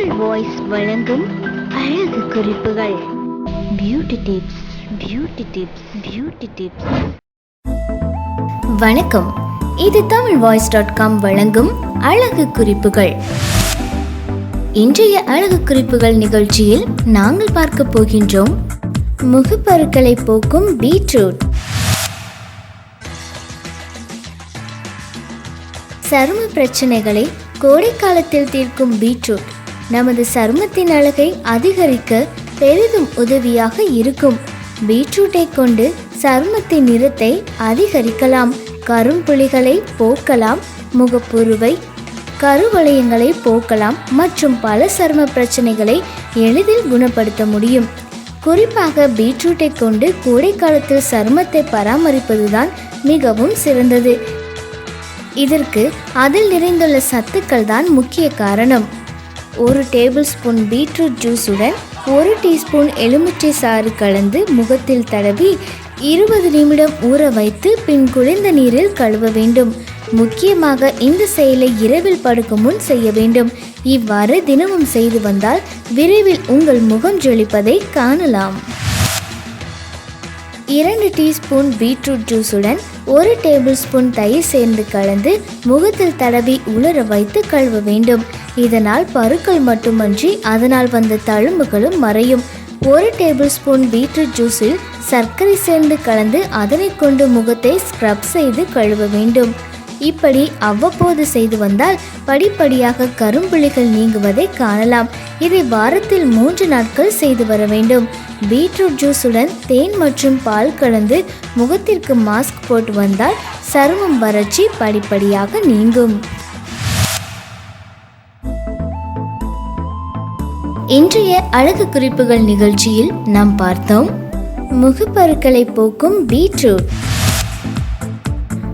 Tamil voice வழங்கும் அழகு குறிப்புகள். Beauty tips beauty tips beauty tips வணக்கம். இது தமிழ் வாய்ஸ் டாட் காம் வழங்கும் அழகு குறிப்புகள். இன்றைய அழகு குறிப்புகள் நிகழ்ச்சியில் நாங்கள் பார்க்க போகின்றோம் முகப்பருக்களை போக்கும் பீட்ரூட். சரும பிரச்சனைகளை கோடை காலத்தில் தீர்க்கும் பீட்ரூட். நமது சருமத்தின் அழகை அதிகரிக்க பெரிதும் உதவியாக இருக்கும். பீட்ரூட்டை கொண்டு சருமத்தின் நிறத்தை அதிகரிக்கலாம். கரும்புள்ளிகளை போக்கலாம். முகப்புருவை கருவளையங்களை போக்கலாம். மற்றும் பல சரும பிரச்சனைகளை எளிதில் குணப்படுத்த முடியும். குறிப்பாக பீட்ரூட்டை கொண்டு கோடைக்காலத்தில் சருமத்தை பராமரிப்பதுதான் மிகவும் சிறந்தது. இதற்கு அதில் நிறைந்துள்ள சத்துக்கள் தான் முக்கிய காரணம். ஒரு டேபிள் ஸ்பூன் பீட்ரூட் ஜூஸுடன் ஒரு டீஸ்பூன் எலுமிச்சை சாறு கலந்து முகத்தில் தடவி இருபது நிமிடம் ஊற வைத்து பின் குளிர்ந்த நீரில் கழுவ வேண்டும். முக்கியமாக இந்த செயலை இரவில் படுக்கும் முன் செய்ய வேண்டும். இவ்வாறு தினமும் செய்து வந்தால் விரைவில் உங்கள் முகம் ஜொலிப்பதை காணலாம். இரண்டு டீஸ்பூன் பீட்ரூட் ஜூஸுடன் ஒரு டேபிள் ஸ்பூன் தயிர் சேர்ந்து கலந்து முகத்தில் தடவி உலர வைத்து கழுவ வேண்டும். இதனால் பருக்கள் மட்டுமன்றி அதனால் வந்த தழும்புகளும் மறையும். ஒரு டேபிள் ஸ்பூன் பீட்ரூட் ஜூஸில் சர்க்கரை சேர்ந்து கலந்து அதனை கொண்டு முகத்தை ஸ்க்ரப் செய்து கழுவ வேண்டும். இப்படி அவ்வப்போது செய்து வந்தால் படிப்படியாக கரும்புள்ளிகள் நீங்குவதை காணலாம். இதை வாரத்தில் மூன்று நாட்கள் செய்து வர வேண்டும். பீட்ரூட் ஜூஸுடன் தேன் மற்றும் பால் கலந்து முகத்திற்கு மாஸ்க் போட்டு வந்தால் சருமம் வறட்சி படிப்படியாக நீங்கும். இன்றைய அழகு குறிப்புகள் நிகழ்ச்சியில் நாம் பார்த்தோம். முகப்பருக்களை போக்கும் பீட்ரூட்.